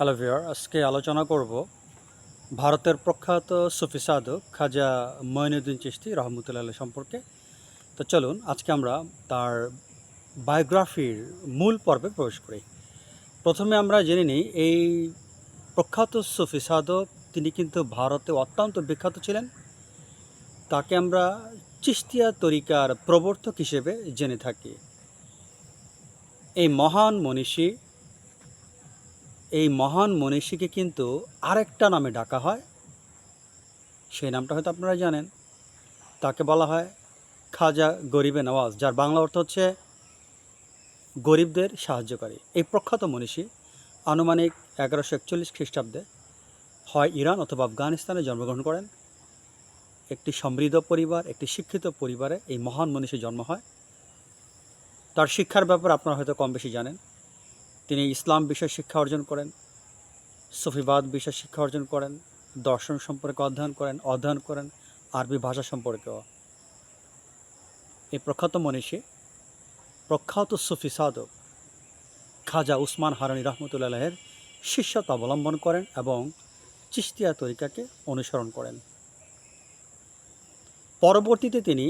Hello viewer আজকে আলোচনা করব ভারতের প্রখ্যাত সুফি সাধক খাজা মঈনুদ্দিন চিশতি রহমতুল্লাহ সম্পর্কে। তো চলুন, আজকে আমরা তার বায়োগ্রাফির মূল পর্বে প্রবেশ করি। প্রথমে আমরা জেনে নিই, এই প্রখ্যাত সুফি সাধক তিনি কিন্তু ভারতে অত্যন্ত বিখ্যাত ছিলেন। তাকে আমরা চিস্তিয়া তরিকার প্রবর্তক হিসেবে জেনে থাকি। এই মহান মনীষী এই মহান মনীষীকে কিন্তু আরেকটা নামে ডাকা হয়। সেই নামটা হয়তো আপনারা জানেন। তাকে বলা হয় খাজা গরিবে নওয়াজ, যার বাংলা অর্থ হচ্ছে গরিবদের সাহায্যকারী। এই প্রখ্যাত মনীষী আনুমানিক এগারোশো একচল্লিশ খ্রিস্টাব্দে হয় ইরান অথবা আফগানিস্তানে জন্মগ্রহণ করেন। একটি সমৃদ্ধ পরিবার, একটি শিক্ষিত পরিবারে এই মহান মনীষী জন্ম হয়। তার শিক্ষার ব্যাপারে আপনারা হয়তো কম বেশি জানেন। তিনি ইসলাম বিষয়ে শিক্ষা অর্জন করেন, সফিবাদ বিষয়ে শিক্ষা অর্জন করেন, দর্শন সম্পর্কে অধ্যয়ন করেন অধ্যয়ন করেন, আরবি ভাষা সম্পর্কেও। এই প্রখ্যাত মনীষী প্রখ্যাত সুফি সাধক খাজা উসমান হারানি রহমতুল্লাহের শিষ্যতা অবলম্বন করেন এবং চিস্তিয়া তরিকাকে অনুসরণ করেন। পরবর্তীতে তিনি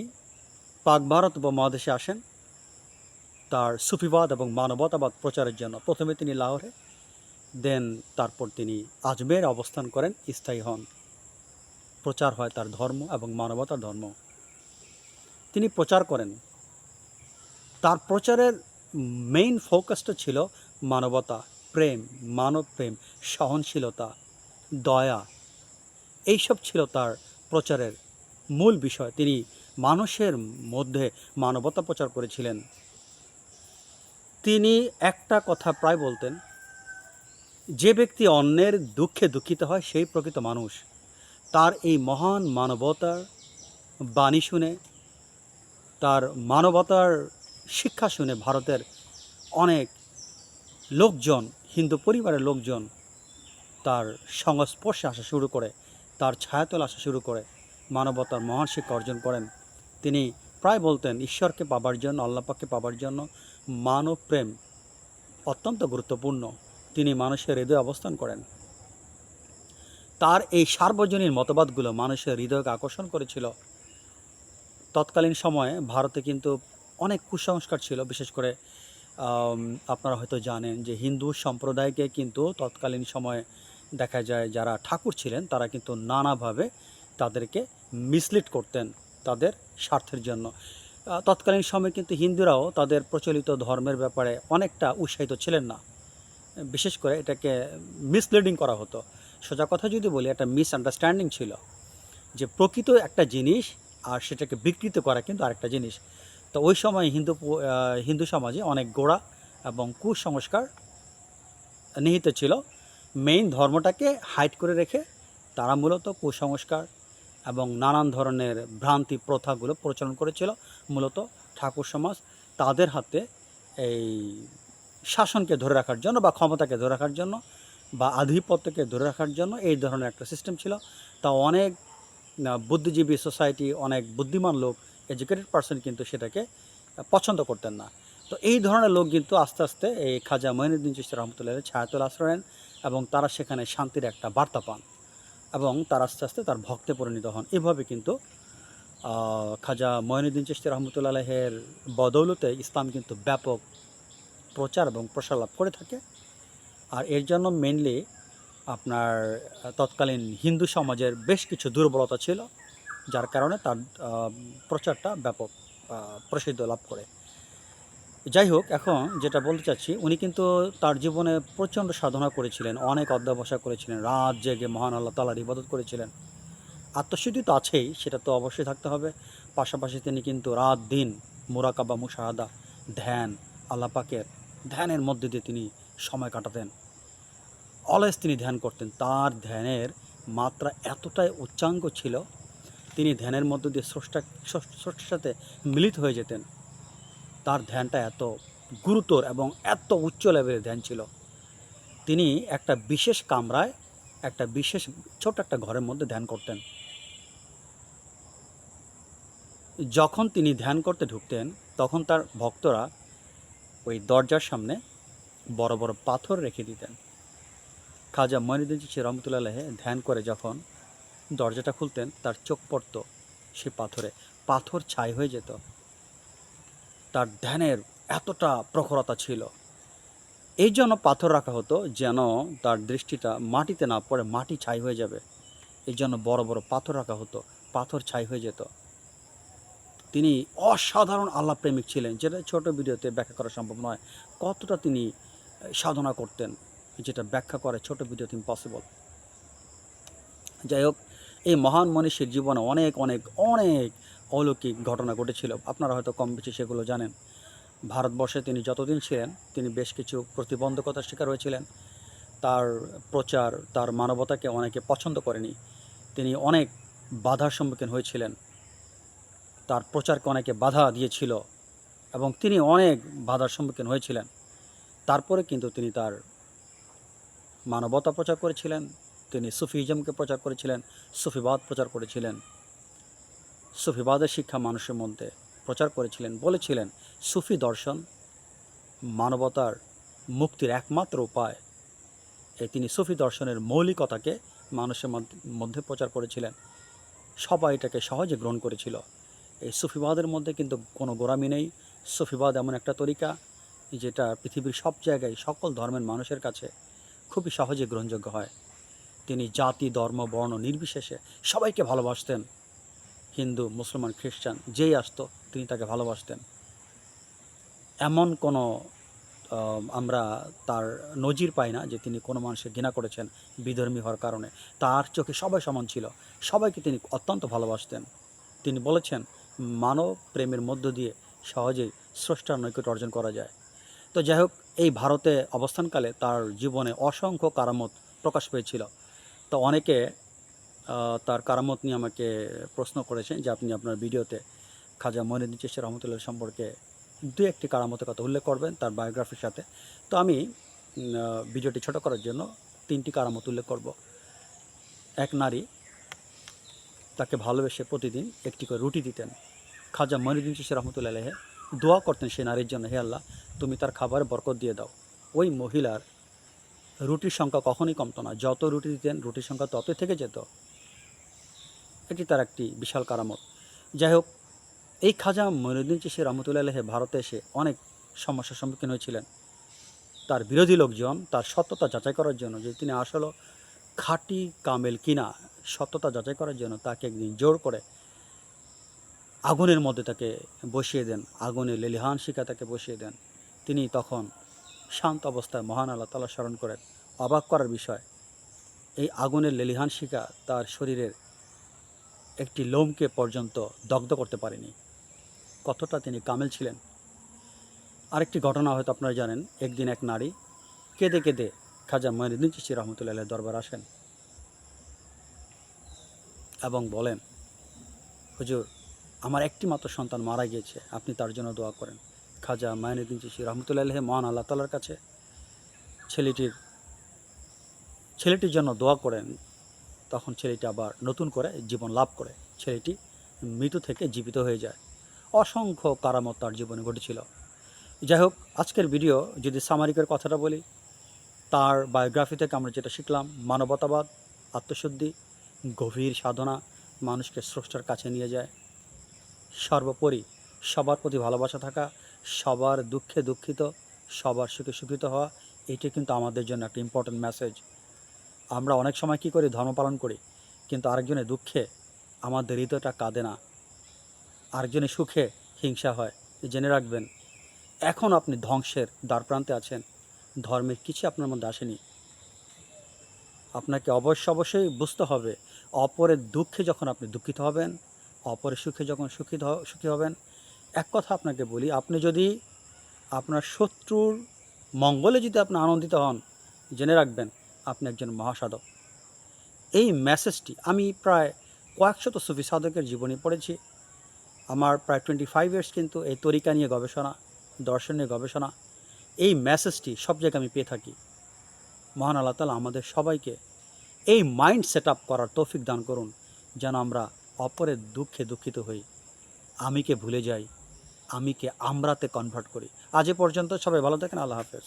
পাক ভারত উপমহাদেশে আসেন। তার সুফিবাদ এবং মানবতাবাদ প্রচারের জন্য প্রথমে তিনি লাহোরে, দেন তারপর তিনি আজমের অবস্থান করেন, স্থায়ী হন। প্রচার হয় তার ধর্ম এবং মানবতার ধর্ম। তিনি প্রচার করেন। তার প্রচারের মেইন ফোকাসটা ছিল মানবতা, প্রেম, মানব প্রেম, সহনশীলতা, দয়া। এইসব ছিল তার প্রচারের মূল বিষয়। তিনি মানুষের মধ্যে মানবতা প্রচার করেছিলেন। তিনি একটা কথা প্রায় বলতেন, যে ব্যক্তি অন্যের দুঃখে দুঃখিত হয়, সেই প্রকৃত মানুষ। তার এই মহান মানবতার বাণী শুনে, তার মানবতার শিক্ষা শুনে ভারতের অনেক লোকজন, হিন্দু পরিবারের লোকজন তার সংস্পর্শে আসা শুরু করে, তার ছায়াতল আসা শুরু করে, মানবতার মহান শিক্ষা অর্জন করেন। তিনি প্রায় বলতেন, ঈশ্বরকে পাবার জন্য আল্লাপাককে পাবার জন্য মানব প্রেম অত্যন্ত গুরুত্বপূর্ণ। তিনি মানুষের হৃদয়ে অবস্থান করেন। তার এই সার্বজনীন মতবাদগুলো মানুষের হৃদয়কে আকর্ষণ করেছিল। তৎকালীন সময়ে ভারতে কিন্তু অনেক কুসংস্কার ছিল, বিশেষ করে আপনারা হয়তো জানেন যে হিন্দু সম্প্রদায়কে কিন্তু তৎকালীন সময়ে দেখা যায় যারা ঠাকুর ছিলেন, তারা কিন্তু নানাভাবে তাদেরকে মিসলিড করতেন। তাদের স্বার্থের জন্য। তৎকালীন সময়ে কিন্তু হিন্দুরাও তাদের প্রচলিত ধর্মের ব্যাপারে অনেকটা উৎসাহিত ছিলেন না। বিশেষ করে এটাকে মিসলিডিং করা হতো। সোজা কথা যদি বলি, একটা মিসআন্ডারস্ট্যান্ডিং ছিল যে প্রকৃত একটা জিনিস আর সেটাকে বিকৃত করা কিন্তু আরেকটা জিনিস। তো ওই সময় হিন্দু হিন্দু সমাজে অনেক গোড়া এবং কুসংস্কার নিহিত ছিল। মেইন ধর্মটাকে হাইট করে রেখে তারা মূলত কুসংস্কার এবং নানান ধরনের ভ্রান্তি প্রথাগুলো প্রচলন করেছিল। মূলত ঠাকুর সমাজ তাদের হাতে এই শাসনকে ধরে রাখার জন্য বা ক্ষমতাকে ধরে রাখার জন্য বা আধিপত্যকে ধরে রাখার জন্য এই ধরনের একটা সিস্টেম ছিল। তা অনেক বুদ্ধিজীবী সোসাইটি অনেক বুদ্ধিমান লোক এডুকেটেড পার্সন কিন্তু সেটাকে পছন্দ করতেন না। তো এই ধরনের লোক কিন্তু আস্তে আস্তে এই খাজা মঈনুদ্দিন চিস্তি রহমতুল্লাহ ছায়াতল আশ্রয় নেন এবং তারা সেখানে শান্তির একটা বার্তা পান। এবং তার আস্তে আস্তে তার ভক্তে পরিণত হন। এভাবে কিন্তু খাজা মঈনুদ্দিন চিস্তি রহমতুল্লাহের বদৌলতে ইসলাম কিন্তু ব্যাপক প্রচার এবং প্রসার লাভ করে থাকে। আর এর জন্য মেনলি আপনার তৎকালীন হিন্দু সমাজের বেশ কিছু দুর্বলতা ছিল, যার কারণে তার প্রচারটা ব্যাপক প্রসিদ্ধ লাভ করে। যাই হোক এখন যেটা বলতে চাচ্ছি, উনি কিন্তু তার জীবনে প্রচণ্ড সাধনা করেছিলেন, অনেক অধ্যবসা করেছিলেন, রাত জেগে মহান আল্লাহ তালার ইবাদত করেছিলেন। আত্মশুদ্ধি তো আছেই, সেটা তো অবশ্যই থাকতে হবে। পাশাপাশি তিনি কিন্তু রাত দিন মুরাকাবা মুশাহাদা, ধ্যান, আল্লাহ পাকের ধ্যানের মধ্যে দিয়ে তিনি সময় কাটাতেন। অলওয়েজ তিনি ধ্যান করতেন, তার ধ্যানের মাত্রা এতটাই উচ্চাঙ্গ ছিল, তিনি ধ্যানের মধ্য দিয়ে স্রষ্টা, স্রষ্টার সাথে মিলিত হয়ে যেতেন। তার ধ্যানটা এত গুরুতর এবং এত উচ্চ লেভেলের ধ্যান ছিল। তিনি একটা বিশেষ কামরায়, একটা বিশেষ ছোট একটা ঘরের মধ্যে ধ্যান করতেন। যখন তিনি ধ্যান করতে ঢুকতেন, তখন তার ভক্তরা ওই দরজার সামনে বড় বড় পাথর রেখে দিতেন। খাজা মঈনুদ্দিন চিশতি রহমতুল্লাহ ধ্যান করে যখন দরজাটা খুলতেন, তার চোখ পড়ত সে পাথরে। পাথর ছাই হয়ে যেত। তার ধ্যানের এতটা প্রখরতা ছিল। এই জন্য পাথর রাখা হতো যেন তার দৃষ্টিটা মাটিতে না পড়ে মাটি ছাই হয়ে যাবে। এই জন্য বড় বড় পাথর রাখা হতো, পাথর ছাই হয়ে যেত। তিনি অসাধারণ আল্লাহ প্রেমিক ছিলেন, যেটা ছোট ভিডিওতে ব্যাখ্যা করা সম্ভব নয়। কতটা তিনি সাধনা করতেন, যেটা ব্যাখ্যা করে ছোট ভিডিওতে ইম্পসিবল যাই হোক, এই মহান মনীষীর জীবনে অনেক অনেক অনেক অলৌকিক ঘটনা ঘটেছিল। আপনারা হয়তো কম বেশি সেগুলো জানেন। ভারতবর্ষে তিনি যতদিন ছিলেন, তিনি বেশ কিছু প্রতিবন্ধকতার শিকার হয়েছিলেন। তার প্রচার, তার মানবতাকে অনেকে পছন্দ করেনি। তিনি অনেক বাধার সম্মুখীন হয়েছিলেন। তার প্রচারকে অনেকে বাধা দিয়েছিল এবং তিনি অনেক বাধার সম্মুখীন হয়েছিলেন। তারপরে কিন্তু তিনি তার মানবতা প্রচার করেছিলেন, তিনি সুফিজমকে প্রচার করেছিলেন, সুফিবাদ প্রচার করেছিলেন। সুফিবাদের শিক্ষা মানুষের মধ্যে প্রচার করেছিলেন, বলেছিলেন, সুফি দর্শন মানবতার মুক্তির একমাত্র উপায়। এই তিনি সুফি দর্শনের মৌলিকতাকে মানুষের মধ্য- মধ্যে প্রচার করেছিলেন। সবাই এটাকে সহজে গ্রহণ করেছিল। এই সুফিবাদের মধ্যে কিন্তু কোনো গোড়ামি নেই। সুফিবাদ এমন একটা তরিকা যেটা পৃথিবীর সব জায়গায় সকল ধর্মের মানুষের কাছে খুবই সহজে গ্রহণযোগ্য হয়। তিনি জাতি, ধর্ম, বর্ণ নির্বিশেষে সবাইকে ভালোবাসতেন। হিন্দু, মুসলমান, খ্রিস্টান, যেই আসতো, তিনি তাকে ভালোবাসতেন। এমন কোনো আমরা তার নজির পাই না যে তিনি কোনো মানুষের ঘৃণা করেছেন বিধর্মী হওয়ার কারণে। তার চোখে সবাই সমান ছিল। সবাইকে তিনি অত্যন্ত ভালোবাসতেন। তিনি বলেছেন, মানব প্রেমের মধ্য দিয়ে সহজেই স্রষ্টার নৈকট্য অর্জন করা যায়। তো যাই হোক, এই ভারতে অবস্থানকালে তার জীবনে অসংখ্য কারামত প্রকাশ পেয়েছিল। তো অনেকে তার কারামত নিয়ে আমাকে প্রশ্ন করেছেন যে আপনি আপনার ভিডিওতে খাজা মহিনুদ্দিন চিশতি রহমতুল্লাহ সম্পর্কে দু একটি কারামতের কথা উল্লেখ করবেন তার বায়োগ্রাফির সাথে। তো আমি ভিডিওটি ছোট করার জন্য তিনটি কারামত উল্লেখ করব। এক নারী তাকে ভালোবেসে প্রতিদিন একটি করে রুটি দিতেন। খাজা মহিনুদ্দিন চিশতি রহমতুল্লাহ দোয়া করতেন সেই নারীর জন্য, হে আল্লাহ, তুমি তার খাবারে বরকত দিয়ে দাও। ওই মহিলার রুটির সংখ্যা কখনোই কমতো না। যত রুটি দিতেন রুটির সংখ্যা ততই থেকে যেত। এটি তার একটি বিশাল কারামত। যাই হোক, এই খাজা মঈনুদ্দিন চিশতি রহমতুল্লাহ আলাইহি ভারতে এসে অনেক সমস্যার সম্মুখীন হয়েছিলেন। তার বিরোধী লোকজন, তার সত্যতা যাচাই করার জন্য যে তিনি আসলে খাঁটি কামেল কিনা, সত্যতা যাচাই করার জন্য তাকে একদিন জোর করে আগুনের মধ্যে তাকে বসিয়ে দেন, আগুনে লেলিহান শিকা তাকে বসিয়ে দেন। তিনি তখন শান্ত অবস্থায় মহান আল্লাহ তালা স্মরণ করেন। অবাক করার বিষয়, এই আগুনের লেলিহান শিকা তার শরীরের একটি লোমকে পর্যন্ত দগ্ধ করতে পারেনি। কতটা তিনি কামেল ছিলেন? আরেকটি ঘটনা হয়তো আপনারা জানেন। একদিন এক নারী কেঁদে কেঁদে খাজা মঈনুদ্দিন চিশতি রহমতুল্লাহ দরবার আসেন এবং বলেন, হুজুর, আমার একটি মাত্র সন্তান মারা গিয়েছে। আপনি তার জন্য দোয়া করেন। খাজা মাইনুদ্দিন চিশতি রহমতুল্লাহ মহান আল্লাহ তালার কাছে ছেলেটির ছেলেটির জন্য দোয়া করেন। তখন ছেলেটি আবার নতুন করে জীবন লাভ করে। ছেলেটি মৃত্যু থেকে জীবিত হয়ে যায়। অসংখ্য কারামত তার জীবনে ঘটেছিল। যাই হোক, আজকের ভিডিও যদি সামারিকের কথাটা বলি, তার বায়োগ্রাফি থেকে আমরা যেটা শিখলাম, মানবতাবাদ, আত্মশুদ্ধি, গভীর সাধনা মানুষকে স্রষ্টার কাছে নিয়ে যায়। সর্বোপরি সবার প্রতি ভালোবাসা থাকা, সবার দুঃখে দুঃখিত, সবার সুখে সুখিত হওয়া এটি কিন্তু আমাদের জন্য একটা ইম্পর্ট্যান্ট মেসেজ আমরা অনেক সময় কী করি? ধর্ম পালন করি। কিন্তু আরেকজনের দুঃখে আমাদের হৃদয়টা কাঁদে না। আরেকজনের সুখে হিংসা হয়। জেনে রাখবেন, এখন আপনি ধ্বংসের দ্বারপ্রান্তে আছেন। ধর্মের কিছু আপনার মধ্যে আসেনি। আপনাকে অবশ্য অবশ্যই বুঝতে হবে, অপরের দুঃখে যখন আপনি দুঃখিত হবেন, অপরের সুখে যখন সুখিত হ- সুখী হবেন, এক কথা আপনাকে বলি, আপনি যদি আপনার শত্রুর মঙ্গলে যদি আপনি আনন্দিত হন, জেনে রাখবেন আপনি একজন মহাসাধক। এই মেসেজটি আমি প্রায় কয়েকশত সুফি সাধকের জীবনী পড়েছি। আমার প্রায় টোয়েন্টি ফাইভ ইয়ার্স কিন্তু এই তরিকা নিয়ে গবেষণা, দর্শন নিয়ে গবেষণা, এই মেসেজটি সব জায়গায় আমি পেয়ে থাকি। মহান আল্লাহ তালা আমাদের সবাইকে এই মাইন্ড সেট আপ করার তৌফিক দান করুন, যেন আমরা অপরের দুঃখে দুঃখিত হই। আমিকে ভুলে যাই আমিকে আমরাতে কনভার্ট করি। আজ এ পর্যন্ত সবাই ভালো থাকেন, আল্লাহ হাফেজ।